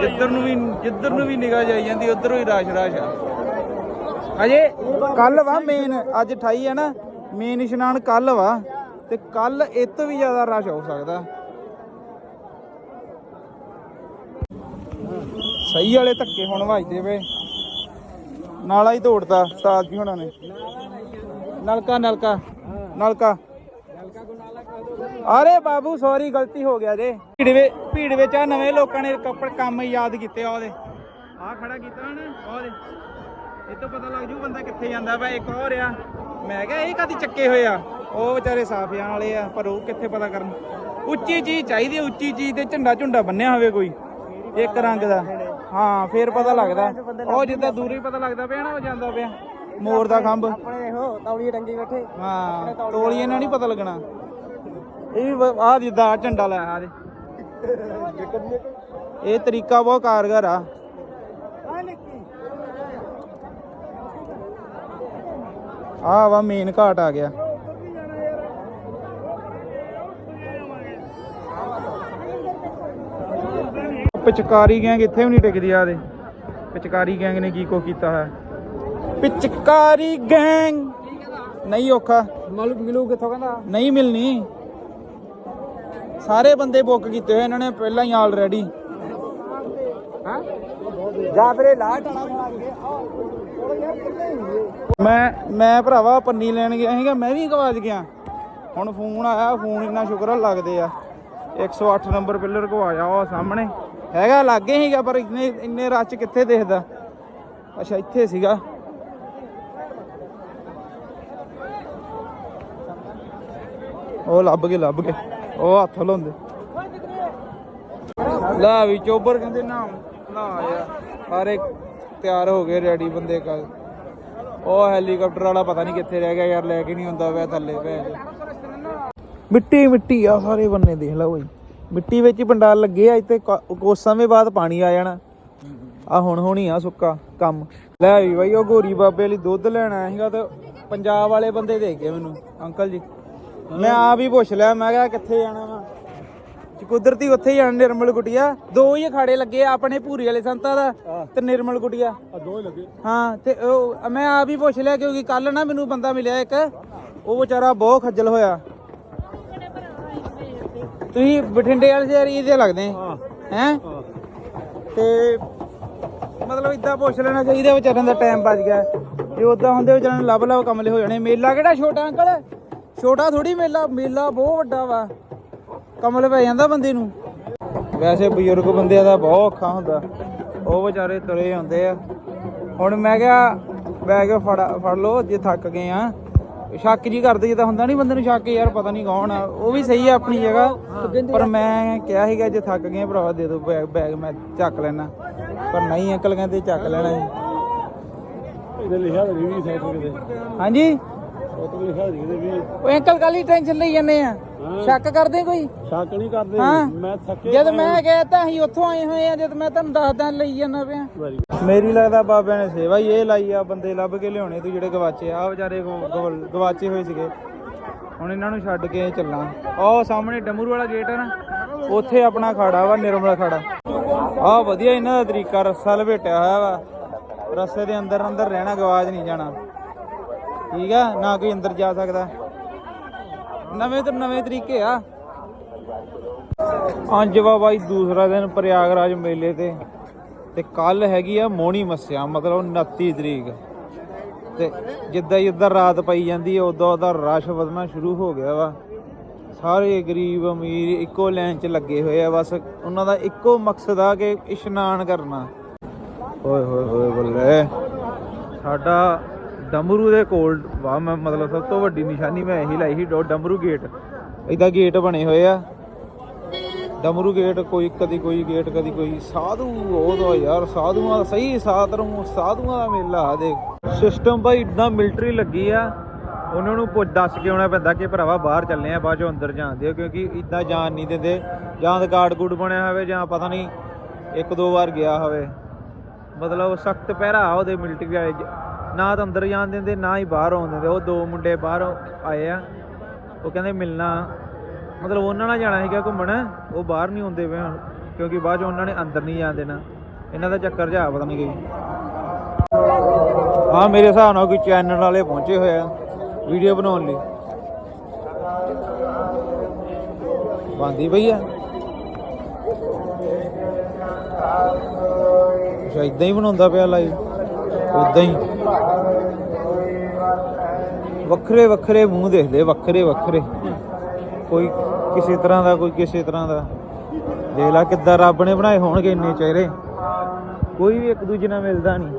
ਜਿੱਧਰ ਨੂੰ ਵੀ ਜਿੱਧਰ ਨੂੰ ਵੀ ਨਿਗਾਹ ਜਾਈ ਜਾਂਦੀ ਉਧਰੋਂ ਹੀ ਰਸ਼ ਰਸ਼ ਆ। ਅਜੇ ਕੱਲ ਵਾ ਮੇਨ ਅੱਜ 28 ਹੈ ਨਾ। ਮੇਨ ਇਸ਼ਨਾਨ ਕੱਲ ਵਾ। ਤੇ ਕੱਲ ਇਹ ਤੋਂ ਵੀ ਜ਼ਿਆਦਾ ਰਸ਼ ਹੋ ਸਕਦਾ। ਸਹੀ ਵਾਲੇ ਧੱਕੇ ਹੁਣ ਵੱਜਦੇ ਵੇ ਨਾਲਾ ਹੀ ਤੋੜਤਾ ਉਸਤਾਦ ਜੀ ਹੁਣਾਂ ਨੇ। ਨਲਕਾ ਨਲਕਾ। ਨਲਕਾ। ਅਰੇ ਬਾਬੂ ਸੌਰੀ ਗਲਤੀ ਹੋ ਗਿਆ ਜੇ। ਭੀੜ ਵਿੱਚ ਭੀੜ ਵਿੱਚ ਆ ਨਵੇਂ ਲੋਕਾਂ ਨੇ ਕੱਪੜ ਕੰਮ ਯਾਦ ਕੀਤੇ ਆ ਉਹਦੇ। ਆ ਖੜਾ ਕੀਤਾ ਹਣ ਉਹਦੇ। ਇਹ ਤੋਂ ਪਤਾ ਲੱਗ ਜੂ ਬੰਦਾ ਕਿੱਥੇ ਜਾਂਦਾ ਵਾ, ਇੱਕ ਹੋਰ ਆ। ਮੈਂ ਕਿਹਾ, ਇਹ ਕਦੀ ਚੱਕੇ ਹੋਏ ਆ? ਉਹ ਵਿਚਾਰੇ ਸਾਫਿਆਂ ਵਾਲੇ ਆ, ਪਰ ਉਹ ਕਿੱਥੇ ਪਤਾ ਕਰਨ। ਉੱਚੀ ਚੀਜ਼ ਚਾਹੀਦੀ ਉੱਚੀ ਚੀਜ਼ ਤੇ ਝੰਡਾ ਝੁੰਡਾ ਬੰਨਿਆ ਹੋਵੇ ਕੋਈ, ਇੱਕ ਰੰਗ ਦਾ। ਹਾਂ ਫੇਰ ਪਤਾ ਲੱਗਦਾ। ਉਹ ਜਿੱਦਾਂ ਦੂਰੀ ਪਤਾ ਲੱਗਦਾ ਪਿਆ ਨਾ ਉਹ ਜਾਂਦਾ ਪਿਆ। ਮੋਰ ਦਾ ਖੰਭ। ਆਪਣੇ ਦੇਖੋ ਤੌਲੀਏ ਟੰਗੀ ਬੈਠੇ। ਹਾਂ ਤੋਲੀਏ ਨਾਲ ਨਹੀਂ ਪਤਾ ਲੱਗਣਾ। ਇਹ ਵੀ ਆ ਜਿੱਦਾਂ ਆਹ ਝੰਡਾ ਲਾਇਆ ਆ ਦੇ। ਇਹ ਤਰੀਕਾ ਬਹੁਤ ਕਾਰਗਰ ਆ। ਆ ਵਾ ਮੇਨ ਘਾਟ ਆ ਗਿਆ। ਪਿਚਕਾਰੀ ਗੈਂਗ ਇੱਥੇ ਵੀ ਨਹੀਂ ਟਿਕਦੀ ਆ ਦੇ। ਪਿਚਕਾਰੀ ਗੈਂਗ ਨੇ ਕੀ ਕੋ ਕੀਤਾ ਹੈ? ਪਿਚਕਾਰੀ ਗੈਂਗ। ਨਹੀਂ ਔਖਾ। ਮਾਲੂਮ ਮਿਲੂ ਕਿੱਥੋਂ ਕਹਿੰਦਾ? ਨਹੀਂ ਮਿਲਣੀ। ਸਾਰੇ ਬੰਦੇ ਬੁੱਕ ਕੀਤੇ ਹੋਏ ਇਹਨਾਂ ਨੇ ਪਹਿਲਾਂ ਹੀ ਆਲਰੇਡੀ ਹਾਂ? ਜਾ ਲਾਟ ਕੇ। ਮੈਂ ਮੈਂ ਭਰਾਵਾ ਪੰਨੀ ਲੈਣ ਗਿਆ ਸੀਗਾ ਮੈਂ ਵੀ ਗਵਾਚ ਗਿਆ। ਹੁਣ ਫੋਨ ਆਇਆ ਫੋਨ ਇੰਨਾ ਸ਼ੁਕਰ ਲੱਗਦੇ ਆ। 108 ਨੰਬਰ ਪਿੱਲਰ ਗਵਾਇਆ ਉਹ ਸਾਹਮਣੇ। ਹੈਗਾ, ਲੱਗੇ ਸੀਗਾ, ਪਰ ਇੰਨੇ ਇੰਨੇ ਰਸ਼ ਕਿੱਥੇ ਦੇਖਦਾ? ਅੱਛਾ, ਇੱਥੇ ਸੀਗਾ। ਉਹ ਲੱਭ ਗਏ ਲੱਭ ਗਏ। ਉਹ ਹੱਥ ਲਾਉਂਦੇ। ਲੈ ਵੀ, ਚੋਬਰ ਕਹਿੰਦੇ, ਨਾ ਨਾ ਆਇਆ ਸਾਰੇ ਤਿਆਰ ਹੋ ਗਏ ਰੈਡੀ ਬੰਦੇ ਕਾ ਉਹ ਹੈਲੀਕਾਪਟਰ ਵਾਲਾ ਪਤਾ ਨਹੀਂ ਕਿੱਥੇ ਰਹਿ ਗਿਆ ਯਾਰ, ਲੈ ਕੇ ਨਹੀਂ ਹੁੰਦਾ ਪਿਆ ਥੱਲੇ ਪੈ ਮਿੱਟੀ ਮਿੱਟੀ ਆ, ਸਾਰੇ ਬੰਨੇ ਦੇਖ ਲਓ ਓਏ ਮਿੱਟੀ ਵਿੱਚ ਹੀ ਪੰਡਾਲ ਲੱਗੇ ਆ ਇੱਥੇ ਕੁਝ ਸਮੇਂ ਬਾਅਦ ਪਾਣੀ ਆ ਜਾਣਾ। ਆ ਹੁਣ ਹੋਣੀ ਆ ਸੁੱਕਾ ਕੰਮ। ਲੈ ਵੀ ਬਾਈ ਉਹ ਗੋਰੀ ਬਾਬੇ ਲਈ ਦੁੱਧ ਲੈਣ ਆਇਆ ਸੀਗਾ ਤੇ ਪੰਜਾਬ ਵਾਲੇ ਬੰਦੇ ਦੇਖ ਗਏ ਮੈਨੂੰ ਅੰਕਲ ਜੀ। ਮੈਂ ਆਪ ਹੀ ਪੁੱਛ ਲਿਆ ਮੈਂ ਕਿਹਾ ਕਿੱਥੇ ਜਾਣਾ ਵਾ? ਕੁਦਰਤੀ ਉੱਥੇ ਹੀ ਜਾਣਾ ਨਿਰਮਲ ਕੁਟੀਆ ਦੋ ਹੀ ਅਖਾੜੇ ਲੱਗੇ ਆਪਣੇ ਭੂਰੀ ਵਾਲੇ ਸੰਤਾਂ ਦਾ ਤੇ ਨਿਰਮਲ ਕੁਟੀਆ ਦੋ ਹੀ ਲੱਗੇ। ਹਾਂ ਤੇ ਉਹ ਮੈਂ ਆਪ ਹੀ ਪੁੱਛ ਲਿਆ ਕਿਉਂਕਿ ਕੱਲ ਨਾ ਮੈਨੂੰ ਬੰਦਾ ਮਿਲਿਆ ਇੱਕ। ਉਹ ਵਿਚਾਰਾ ਬਹੁਤ ਖੱਜਲ ਹੋਇਆ। ਤੁਸੀਂ ਬਠਿੰਡੇ ਵਾਲੇ ਏਰੀਏ ਦੇ ਲੱਗਦੇ। ਹੈ। ਤੇ ਮਤਲਬ ਇਦਾਂ ਪੁੱਛ ਲੈਣਾ ਚਾਹੀਦਾ ਵਿਚਾਰਿਆਂ ਦਾ ਟਾਈਮ ਬਚ ਗਿਆ। ਜੇ ਉਦਾਂ ਹੁੰਦੇ ਵਿਚਾਰਿਆਂ ਨੂੰ ਲੱਭ ਲੱਭ ਕਮਲੇ ਹੋ ਜਾਣੇ। ਮੇਲਾ ਕਿਹੜਾ ਛੋਟਾ ਅੰਕਲ? ਛੋਟਾ ਥੋੜੀ ਮੇਲਾ। ਮੇਲਾ ਬਹੁਤ ਵੱਡਾ ਵਾ। ਕਮਲ ਪੈ ਜਾਂਦਾ ਬੰਦੇ ਨੂੰ। ਵੈਸੇ ਬਜ਼ੁਰਗ ਬੰਦਿਆਂ ਦਾ ਬਹੁਤ ਔਖਾ ਹੁੰਦਾ। ਉਹ ਵਿਚਾਰੇ ਤੁਰੇ ਹੁੰਦੇ ਆ। ਹੁਣ ਮੈਂ ਕਿਹਾ ਬੈਗ ਫੜ ਫੜ ਲਓ ਜੇ ਥੱਕ ਗਏ ਆ। ਸ਼ੱਕ ਜੀ ਕਰਦੇ ਜਿੱਦਾਂ ਹੁੰਦਾ ਨਹੀਂ ਬੰਦੇ ਨੂੰ ਸ਼ੱਕ ਯਾਰ ਪਤਾ ਨਹੀਂ ਕੌਣ ਆ ਉਹ ਵੀ ਸਹੀ ਆ ਆਪਣੀ ਜਗ੍ਹਾ। ਪਰ ਮੈਂ ਕਿਹਾ ਸੀਗਾ ਜੇ ਥੱਕ ਗਏ ਭਰਾ ਦੇ ਦਿਓ ਬੈਗ ਬੈਗ ਮੈਂ ਚੱਕ ਲੈਣਾ ਪਰ ਨਹੀਂ ਅੰਕਲ ਕਹਿੰਦੇ ਚੱਕ ਲੈਣਾ ਜੀ। ਇਹਦੇ ਲਿਖਿਆ ਵੀ ਕਿਤੇ ਹਾਂਜੀ? ਉਹ ਅੰਕਲ ਕਾਲੀ ਟੈਨਸ਼ਨ ਲਈ ਜਾਂਦੇ ਆ। ਸ਼ੱਕ ਕਰਦੇ ਕੋਈ? ਸ਼ੱਕ ਨਹੀਂ ਕਰਦੇ। ਮੈਂ ਥੱਕੇ ਜਦ ਮੈਂ ਗਿਆ ਤਾਂ ਅਸੀਂ ਉੱਥੋਂ ਆਏ ਹੋਏ ਆ ਜਦ ਮੈਂ ਤੁਹਾਨੂੰ ਦੱਸਦਾ ਲਈ ਜਾਂਦਾ ਪਿਆ। ਵਾਰੀ ਮੇਰੀ ਲੱਗਦਾ ਬਾਬਿਆਂ ਨੇ ਸੇਵਾ ਹੀ ਇਹ ਲਾਈ ਆ ਬੰਦੇ ਲੱਭ ਕੇ ਲਿਆਉਣੇ ਤੂੰ ਜਿਹੜੇ ਗਵਾਚੇ। ਆ ਵਿਚਾਰੇ ਗਵਾਚੇ ਹੋਏ ਸੀਗੇ। ਹੁਣ ਇਹਨਾਂ ਨੂੰ ਛੱਡ ਕੇ ਚੱਲਾਂ। ਉਹ ਸਾਹਮਣੇ ਡਮਰੂ ਵਾਲਾ ਗੇਟ ਹੈ ਨਾ ਉੱਥੇ ਆਪਣਾ ਖਾੜਾ ਵਾ ਨਿਰਮਲ ਖਾੜਾ। ਆ ਵਧੀਆ ਇਹਨਾਂ ਦਾ ਤਰੀਕਾ ਰੱਸਾ ਲਪੇਟਿਆ ਹੋਇਆ ਵਾ। ਰੱਸੇ ਦੇ ਅੰਦਰ ਅੰਦਰ ਰਹਿਣਾ ਗਵਾਚ ਨਹੀਂ ਜਾਣਾ। ਠੀਕ ਆ, ਨਾ ਕੋਈ ਅੰਦਰ ਜਾ ਸਕਦਾ। ਨਵੇਂ ਤੋਂ ਨਵੇਂ ਤਰੀਕੇ ਆ। ਅੱਜ ਵਾ ਬਾਈ ਦੂਸਰਾ ਦਿਨ ਪ੍ਰਯਾਗਰਾਜ ਮੇਲੇ ਤੇ। ਤੇ ਕੱਲ ਹੈਗੀ ਆ ਮੋਹਣੀ ਮੱਸਿਆ, ਮਤਲਬ 29 ਤਰੀਕ। ਤੇ ਜਿੱਦਾਂ ਜਿੱਦਾਂ ਰਾਤ ਪਈ ਜਾਂਦੀ ਹੈ ਉਦੋਂ ਉਦੋਂ ਰਸ਼ ਵਧਣਾ ਸ਼ੁਰੂ ਹੋ ਗਿਆ ਵਾ। ਸਾਰੇ ਗਰੀਬ ਅਮੀਰ ਇੱਕੋ ਲਾਈਨ 'ਚ ਲੱਗੇ ਹੋਏ ਆ, ਬਸ ਉਹਨਾਂ ਦਾ ਇੱਕੋ ਮਕਸਦ ਆ ਕਿ ਇਸ਼ਨਾਨ ਕਰਨਾ। ਓਏ ਹੋਏ ਹੋਏ ਬੱਲੇ, ਸਾਡਾ ਡਮਰੂ ਦੇ ਕੋਲ ਵਾ, ਮੈਂ ਮਤਲਬ ਸਭ ਤੋਂ ਵੱਡੀ ਨਿਸ਼ਾਨੀ ਮੈਂ ਇਹੀ ਲਾਈ ਸੀ ਡੋ ਡਮਰੂ ਗੇਟ ਇਦਾਂ ਗੇਟ ਬਣੇ ਹੋਏ ਆ। ਡਮਰੂ ਗੇਟ ਕੋਈ, ਕਦੀ ਕੋਈ ਗੇਟ ਕਦੀ ਕੋਈ ਸਾਧੂ, ਉਹ ਤਾਂ ਯਾਰ ਸਾਧੂਆਂ ਦਾ ਸਹੀ ਸਾਧਰੂ ਸਾਧੂਆਂ ਦਾ ਮੇਲਾ ਆ ਦੇਖ। ਸਿਸਟਮ ਭਾਈ ਇਦਾਂ ਮਿਲਟਰੀ ਲੱਗੀ ਆ, ਉਹਨਾਂ ਨੂੰ ਪੁੱਛ, ਦੱਸ ਕੇ ਆਉਣਾ ਪੈਂਦਾ ਕਿ ਭਰਾਵਾ ਬਾਹਰ ਚੱਲੇ ਆ, ਬਾਅਦ ਚੋਂ ਅੰਦਰ ਜਾਂਦੇ ਆ ਕਿਉਂਕਿ ਇਦਾਂ ਜਾਣ ਨਹੀਂ ਦਿੰਦੇ। ਜਾਂ ਤਾਂ ਕਾਰਡ ਕੂਡ ਬਣਿਆ ਹੋਵੇ, ਜਾਂ ਪਤਾ ਨਹੀਂ, ਇੱਕ ਦੋ ਵਾਰ ਗਿਆ ਹੋਵੇ। ਮਤਲਬ ਸਖਤ ਪਹਿਰਾ ਉਹਦੇ ਮਿਲਟਰੀ ਵਾਲੇ ਨਾ ਤਾਂ ਅੰਦਰ ਜਾਣ ਦਿੰਦੇ, ਨਾ ਹੀ ਬਾਹਰ ਆਉਣ ਦਿੰਦੇ। ਉਹ ਦੋ ਮੁੰਡੇ ਬਾਹਰ ਆਏ ਆ। ਉਹ ਕਹਿੰਦੇ ਮਿਲਣਾ। ਮਤਲਬ ਉਹਨਾਂ ਨਾਲ ਜਾਣਾ ਸੀਗਾ ਘੁੰਮਣ। ਉਹ ਬਾਹਰ ਨਹੀਂ ਹੁੰਦੇ ਪਏ ਹੁਣ, ਕਿਉਂਕਿ ਬਾਅਦ ਚ ਉਹਨਾਂ ਨੇ ਅੰਦਰ ਨਹੀਂ ਜਾਣ ਦੇਣਾ। ਇਹਨਾਂ ਦਾ ਚੱਕਰ ਜਾ ਪਤਾ ਨਹੀਂ ਗਈ ਹਾਂ, ਮੇਰੇ ਹਿਸਾਬ ਨਾਲ ਕੋਈ ਚੈਨਲ ਵਾਲੇ ਪਹੁੰਚੇ ਹੋਏ ਆ ਵੀਡੀਓ ਬਣਾਉਣ ਲਈ। ਬੰਦੀ ਪਈ ਆ। ਅੱਛਾ ਇਦਾਂ ਹੀ ਬਣਾਉਂਦਾ ਪਿਆ ਲਾਈਵ ਉਦਾਂ ਹੀ। ਵੱਖਰੇ ਵੱਖਰੇ ਮੂੰਹ ਦੇਖਦੇ ਵੱਖਰੇ ਵੱਖਰੇ। ਕੋਈ ਕਿਸੇ ਤਰ੍ਹਾਂ ਦਾ, ਕੋਈ ਕਿਸੇ ਤਰ੍ਹਾਂ ਦਾ। ਦੇਖ ਲੈ ਕਿੱਦਾਂ ਰੱਬ ਨੇ ਬਣਾਏ ਹੋਣਗੇ ਇੰਨੇ ਚਿਹਰੇ। ਕੋਈ ਵੀ ਇੱਕ ਦੂਜੇ ਨਾਲ ਮਿਲਦਾ ਨਹੀਂ।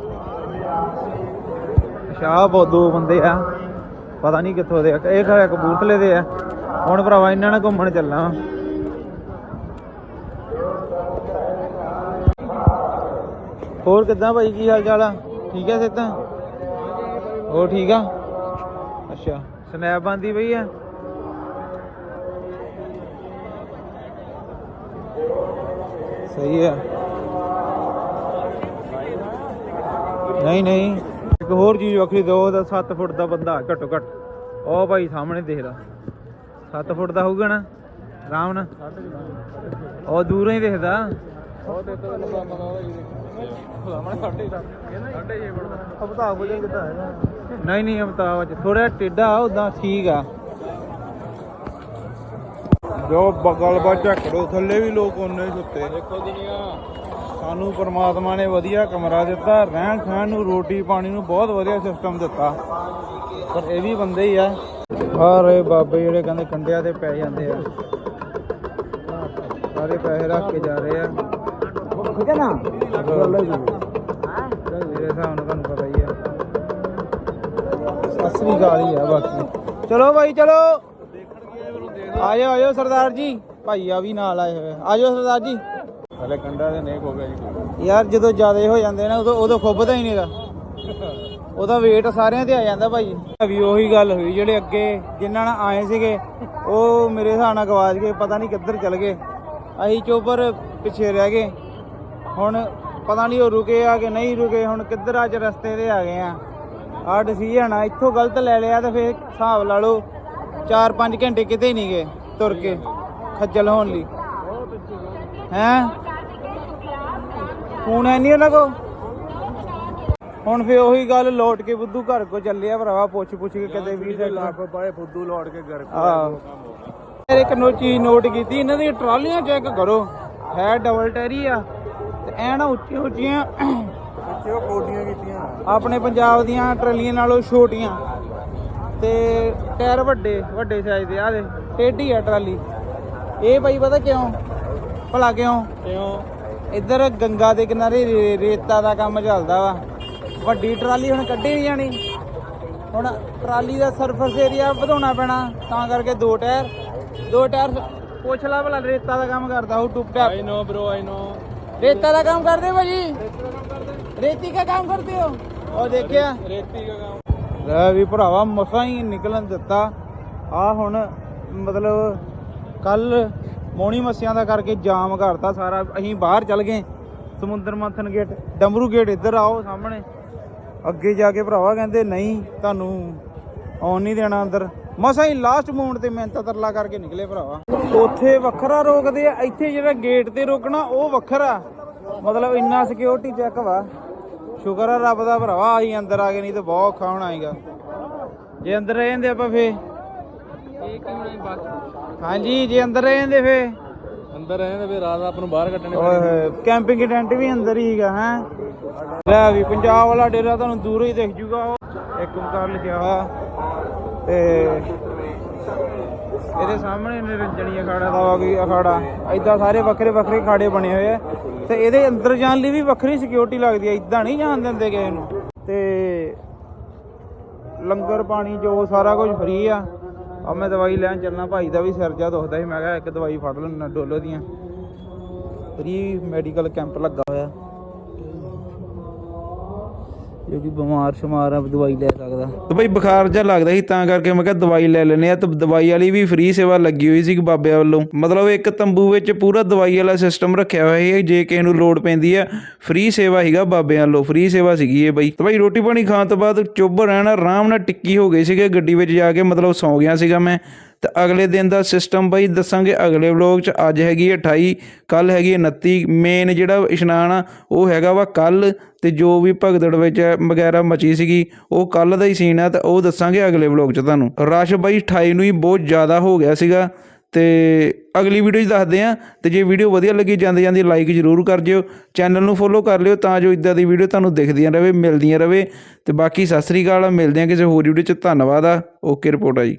ਸ਼ਾਹ ਬਹੁਤ ਦੋ ਬੰਦੇ ਆ। ਪਤਾ ਨਹੀਂ ਕਿੱਥੋਂ ਦੇ ਆ। ਇਹ ਖਾ ਕਬੂਤਲੇ ਦੇ ਆ। ਹੁਣ ਭਰਾਵਾ ਇਹਨਾਂ ਨਾਲ ਘੁੰਮਣ ਚੱਲਾਂ। ਹੋਰ ਕਿੱਦਾਂ ਭਾਈ ਕੀ ਹਾਲ ਚਾਲ ਆ? ਠੀਕ ਹੈ ਸਿੱਧਾ ਹੋਰ ਠੀਕ ਆ? ਅੱਛਾ ਸਨੈਪ ਬੰਦੀ ਪਈ ਆ? ਸਹੀ ਆ। ਨਹੀਂ ਨਹੀਂ। ਇੱਕ ਹੋਰ ਚੀਜ਼ ਵੱਖਰੀ ਦੋ ਉਹਦਾ 7 ਫੁੱਟ ਦਾ ਬੰਦਾ ਘੱਟੋ ਘੱਟ। ਉਹ ਭਾਈ ਸਾਹਮਣੇ ਦੇਖਦਾ। 7 ਫੁੱਟ ਦਾ ਹੋਊਗਾ ਨਾ? ਆਰਾਮ ਨਾਲ। ਉਹ ਦੂਰੋਂ ਹੀ ਦਿਖਦਾ। ਉਹ ਤੇ ਤਾਂ ਲੰਬਾ ਮਗਾ ਅਮਤਾਬ ਬੋਲੇ ਕਿੱਦਾਂ ਹੈਗਾ? ਨਹੀਂ ਨਹੀਂ ਅਮਤਾਬ ਚ ਥੋੜਾ ਟੇਡਾ ਉਦਾਂ ਠੀਕ ਆ। ਜੋ ਬਗਲ ਬਾ ਝਕੜੋ ਥੱਲੇ ਵੀ ਲੋਕ ਉਹਨੇ ਸੁੱਤੇ। ਦੇਖੋ ਦੁਨੀਆ ਸਾਨੂੰ ਪਰਮਾਤਮਾ ਨੇ ਵਧੀਆ ਕਮਰਾ ਦਿੱਤਾ ਰਹਿਣ ਖਾਣ ਨੂੰ ਰੋਟੀ ਪਾਣੀ ਨੂੰ ਬਹੁਤ ਵਧੀਆ ਸਿਸਟਮ ਦਿੱਤਾ। ਪਰ ਇਹ ਵੀ ਬੰਦੇ ਹੀ ਆ। ਸਾਰੇ ਬਾਬੇ ਜਿਹੜੇ ਕਹਿੰਦੇ ਕੰਡਿਆਂ ਤੇ ਪੈ ਜਾਂਦੇ ਆ। ਸਾਰੇ ਪੈਸੇ ਰੱਖ ਕੇ ਜਾ ਰਹੇ ਆ। ਠੀਕ ਹੈ ਨਾ? ਮੇਰੇ ਹਿਸਾਬ ਨਾਲ ਤੁਹਾਨੂੰ ਅਸਲੀ ਗਾਲੀ ਆ ਬਾਕੀ ਚਲੋ ਭਾਈ ਚਲੋ। ਆ ਜਾਓ ਆ ਜਾਓ ਸਰਦਾਰ ਜੀ। ਭਾਈ ਆ ਵੀ ਨਾਲ ਆਏ ਹੋਏ ਆ। ਆ ਜਾਓ ਸਰਦਾਰ ਜੀ। ਹਲੇ ਕੰਡਾ ਦੇ ਨੇਕ ਹੋ ਗਿਆ ਜੀ। ਯਾਰ ਜਦੋਂ ਜ਼ਿਆਦਾ ਹੋ ਜਾਂਦੇ ਨਾ ਉਦੋਂ ਉਦੋਂ ਖੁੱਬਦਾ ਹੀ ਨਹੀਂਗਾ। ਉਹਦਾ weight ਸਾਰਿਆਂ ਤੇ ਆ ਜਾਂਦਾ ਭਾਈ। ਵੀ ਉਹੀ ਗੱਲ ਹੋਈ ਜਿਹੜੇ ਅੱਗੇ ਜਿਨ੍ਹਾਂ ਨਾਲ ਆਏ ਸੀਗੇ ਉਹ ਮੇਰੇ ਹਿਸਾਬ ਨਾਲ ਗਵਾਚ ਗਏ ਪਤਾ ਨਹੀਂ ਕਿੱਧਰ ਚਲ ਗਏ। ਅਸੀਂ ਚੋਬਰ ਪਿੱਛੇ ਰਹਿ ਗਏ। ਹੁਣ ਪਤਾ ਨਹੀਂ ਉਹ ਰੁਕੇ ਆ ਕਿ ਨਹੀਂ ਰੁਕੇ ਹੁਣ ਕਿੱਧਰ ਅੱਜ ਰਸਤੇ ਤੇ ਆ ਗਏ ਆ। ਆ ਡਿਸੀਜਨ ਆ ਇੱਥੋਂ ਗਲਤ ਲੈ ਲਿਆ ਤਾਂ ਫਿਰ ਹਿਸਾਬ ਲਾ ਲਓ 4-5 ਘੰਟੇ ਕਿਤੇ ਨਹੀਂ ਗਏ ਤੁਰ ਕੇ ਖੱਜਲ ਹੋਣ ਲਈ। ਹੈਂ? ਫੋਨ ਹੈ ਨਹੀਂ ਉਹਨਾਂ ਕੋ ਹੁਣ ਫੇ ਉਹੀ ਗੱਲ ਲੋਟ ਕੇ ਬੁੱਧੂ ਘਰ ਕੋ ਚੱਲਿਆ ਭਰਾਵਾ ਪੁੱਛ ਪੁੱਛ ਕੇ ਕਦੇ ਵੀ ਲੱਖ ਪਾਏ ਫੁੱਦੂ ਲੋੜ ਕੇ ਘਰ ਆ ਮੇਰੇ ਇੱਕ ਨੋ ਚੀਜ਼ ਨੋਟ ਕੀਤੀ ਇਹਨਾਂ ਦੀਆਂ ਟਰਾਲੀਆਂ ਚੈੱਕ ਕਰੋ। ਹੈ ਡਬਲ ਟੈਰੀ ਆ ਤੇ ਐਨ ਉੱਚੀਆਂ ਉੱਚੀਆਂ ਆਪਣੇ ਪੰਜਾਬ ਦੀਆਂ ਟਰਾਲੀਆਂ ਨਾਲੋਂ ਛੋਟੀਆਂ। ਤੇ ਟਾਇਰ ਵੱਡੇ ਵੱਡੇ ਸਾਈਜ਼ ਦੇ ਆ ਟੇਢੀ ਆ ਟਰਾਲੀ। ਇਹ ਭਾਈ ਪਤਾ ਕਿਉਂ? ਭਲਾ ਕਿਉਂ? ਕਿਉਂ? ਇੱਧਰ ਗੰਗਾ ਦੇ ਕਿਨਾਰੇ ਰੇਤਾ ਦਾ ਕੰਮ ਚੱਲਦਾ ਵਾ। ਵੱਡੀ ਟਰਾਲੀ ਹੁਣ ਕੱਢੀ ਨਹੀਂ ਜਾਣੀ। ਹੁਣ ਟਰਾਲੀ ਦਾ ਸਰਫਸ ਏਰੀਆ ਵਧਾਉਣਾ ਪੈਣਾ ਤਾਂ ਕਰਕੇ ਦੋ ਟਾਇਰ। ਦੋ ਟਾਇਰ ਪੁੱਛ ਲਾ ਭਲਾ ਰੇਤਾ ਦਾ ਕੰਮ ਕਰਦਾ ਉਹ ਟੁੱਪ ਟਾਪ ਆਈ ਨੋ ਬ్రో ਆਈ ਨੋ ਰੇਤਾ ਦਾ ਕੰਮ ਕਰਦੇ ਭਾਜੀ? रेती का काम करते हो और देखिया ਰੇਤੀ ਦਾ ਕੰਮ ਲੈ ਵੀ ਭਰਾਵਾ ਮਸਾਂ ਹੀ ਨਿਕਲਣ ਦਿੱਤਾ ਆ ਹੁਣ ਮਤਲਬ ਕੱਲ ਮੋਣੀ ਮੱਸਿਆਂ ਦਾ ਕਰਕੇ ਜਾਮ ਕਰਤਾ ਸਾਰਾ ਅਸੀਂ ਬਾਹਰ ਚੱਲ ਗਏ ਸਮੁੰਦਰ ਮੰਥਨ ਗੇਟ ਡਮਰੂ ਗੇਟ ਇੱਧਰ ਆਓ ਸਾਹਮਣੇ ਅੱਗੇ ਜਾ ਕੇ ਭਰਾਵਾ ਕਹਿੰਦੇ ਨਹੀਂ ਤੁਹਾਨੂੰ ਆਉਣ ਨਹੀਂ ਦੇਣਾ ਅੰਦਰ ਮਸਾਂ ਹੀ ਲਾਸਟ ਮੂਮੈਂਟ ਤੇ ਮਿਹਨਤ ਤਰਲਾ ਕਰਕੇ ਨਿਕਲੇ ਭਰਾਵਾ ਉੱਥੇ ਵੱਖਰਾ ਰੋਕਦੇ ਆ ਇੱਥੇ ਜਿਹੜਾ ਗੇਟ ਤੇ ਰੋਕਣਾ ਉਹ ਵੱਖਰਾ ਮਤਲਬ ਇੰਨਾ ਸਿਕਿਉਰਿਟੀ ਚੈੱਕ ਵਾ ਸ਼ੁਕਰ ਆ ਰੱਬ ਦਾ ਭਰਾਵਾ ਅਸੀਂ ਅੰਦਰ ਆ ਗਏ ਨਹੀਂ ਤਾਂ ਬਹੁਤ ਔਖਾ ਹੋਣਾ ਜੇ ਅੰਦਰ ਰਹਿ ਜਾਂਦੇ ਆਪਾਂ ਫੇ ਹਾਂਜੀ ਜੇ ਅੰਦਰ ਰਹਿ ਜਾਂਦੇ ਫੇ ਅੰਦਰ ਰਹੇ ਤੇ ਫਿਰ ਰਾਤ ਆਪ ਨੂੰ ਬਾਹਰ ਕੱਢਣੇ ਓਏ ਹੋਏ ਕੈਂਪਿੰਗ ਟੈਂਟ ਵੀ ਅੰਦਰ ਹੀ ਹੈਗਾ ਹੈ। ਲੈ ਵੀ ਪੰਜਾਬ ਵਾਲਾ ਡੇਰਾ ਤੁਹਾਨੂੰ ਦੂਰੋਂ ਹੀ ਦਿਖ ਜੂਗਾ ਇੱਕ ਓਂਕਾਰ ਲਿਖਿਆ ਹੋਇਆ ਤੇ ਇਹਦੇ ਸਾਹਮਣੇ ਨਿਰੰਜਣੀ ਅਖਾੜਾ ਦਾ ਵਾ ਕੋਈ ਅਖਾੜਾ। ਐਦਾਂ ਸਾਰੇ ਵੱਖਰੇ ਵੱਖਰੇ ਅਖਾੜੇ ਬਣੇ ਹੋਏ ਆ। ਤੇ ਇਹਦੇ ਅੰਦਰ ਜਾਣ ਲਈ ਵੀ ਵੱਖਰੀ ਸਿਕਿਉਰਿਟੀ ਲੱਗਦੀ ਹੈ ਇਦਾਂ ਨਹੀਂ ਜਾਣ ਦਿੰਦੇ ਕਿਸੇ ਨੂੰ। ਤੇ ਲੰਗਰ ਪਾਣੀ ਜੋ ਸਾਰਾ ਕੁਝ ਫ੍ਰੀ ਆ। ਆ ਮੈਂ ਦਵਾਈ ਲੈਣ ਚੱਲਣਾ। ਭਾਈ ਦਾ ਵੀ ਸਿਰ ਜਾ ਦੁਖਦਾ ਸੀ। ਮੈਂ ਕਿਹਾ ਇੱਕ ਦਵਾਈ ਫੜ ਲੈਣਾ ਡੋਲੋ ਦੀਆਂ। ਫ੍ਰੀ ਮੈਡੀਕਲ ਕੈਂਪ ਲੱਗਾ। ਜੋ ਕਿ ਬਿਮਾਰ ਸ਼ਮਾਰ ਆ, ਦਵਾਈ ਲੈ ਸਕਦਾ। ਤੇ ਬਈ ਬੁਖਾਰ ਜਿਹਾ ਲੱਗਦਾ ਸੀ, ਤਾਂ ਕਰਕੇ ਮੈਂ ਕਿਹਾ ਦਵਾਈ ਲੈ ਲੈਨੇ ਆ। ਤੇ ਦਵਾਈ ਵਾਲੀ ਵੀ ਫ੍ਰੀ ਸੇਵਾ ਲੱਗੀ ਹੋਈ ਸੀ ਬਾਬਿਆਂ ਵੱਲੋਂ। ਮਤਲਬ ਇੱਕ ਤੰਬੂ ਵਿੱਚ ਪੂਰਾ ਦਵਾਈ ਵਾਲਾ ਸਿਸਟਮ ਰੱਖਿਆ ਹੋਇਆ ਸੀ, ਜੇ ਕਿਸੇ ਨੂੰ ਲੋੜ ਪੈਂਦੀ ਆ, ਫ੍ਰੀ ਸੇਵਾ ਹੀਗਾ ਬਾਬਿਆਂ ਵੱਲੋਂ, ਫ੍ਰੀ ਸੇਵਾ ਸੀਗੀ ਇਹ ਬਈ। ਤੇ ਬਈ ਰੋਟੀ ਪਾਣੀ ਖਾਣ ਤੋਂ ਬਾਅਦ ਚੁੱਭ ਰਹਿਣਾ, ਆਰਾਮ ਨਾਲ ਟਿੱਕੀ ਹੋ ਗਈ ਸੀਗੇ, ਗੱਡੀ ਵਿੱਚ ਜਾ ਕੇ ਮਤਲਬ ਸੌਂ ਗਿਆ ਸੀਗਾ ਮੈਂ। ਤੇ ਅਗਲੇ ਦਿਨ ਦਾ ਸਿਸਟਮ ਬਾਈ ਦੱਸਾਂਗੇ ਅਗਲੇ ਵਲੋਗ 'ਚ। ਅੱਜ ਹੈਗੀ ਹੈ 28 ਕੱਲ ਹੈਗੀ ਹੈ 29 ਮੇਨ ਜਿਹੜਾ ਇਸ਼ਨਾਨ ਆ, ਉਹ ਹੈਗਾ ਵਾ ਕੱਲ ਤੇ ਜੋ ਵੀ ਭਗਦੜ ਵਿੱਚ ਵਗੈਰਾ ਮਚੀ ਸੀਗੀ, ਉਹ ਕੱਲ ਦਾ ਹੀ ਸੀਨ ਆ ਤੇ ਉਹ ਦੱਸਾਂਗੇ ਅਗਲੇ ਵਲੋਗ 'ਚ ਤੁਹਾਨੂੰ। ਰਸ਼ ਬਾਈ 28 ਨੂੰ ਹੀ ਬਹੁਤ ਜ਼ਿਆਦਾ ਹੋ ਗਿਆ ਸੀਗਾ ਤੇ ਅਗਲੀ ਵੀਡੀਓ 'ਚ ਦੱਸਦੇ ਆ। ਤੇ ਜੇ ਵੀਡੀਓ ਵਧੀਆ ਲੱਗੀ ਜਾਂਦੇ ਜਾਂਦੀ ਲਾਈਕ ਜ਼ਰੂਰ ਕਰ ਜਿਓ। ਚੈਨਲ ਨੂੰ ਫੋਲੋ ਕਰ ਲਿਓ ਤਾਂ ਜੋ ਇਦਾਂ ਦੀ ਵੀਡੀਓ ਤੁਹਾਨੂੰ ਦਿਖਦੀਆਂ ਰਹੇ, ਮਿਲਦੀਆਂ ਰਹੇ। ਤੇ ਬਾਕੀ ਸਤਿ ਸ੍ਰੀ ਅਕਾਲ, ਮਿਲਦੇ ਆ ਕਿਸੇ ਹੋਰ ਵੀਡੀਓ 'ਚ। ਧੰਨਵਾਦ ਆ। ਓਕੇ ਰਿਪੋਰਟ ਆ ਜੀ।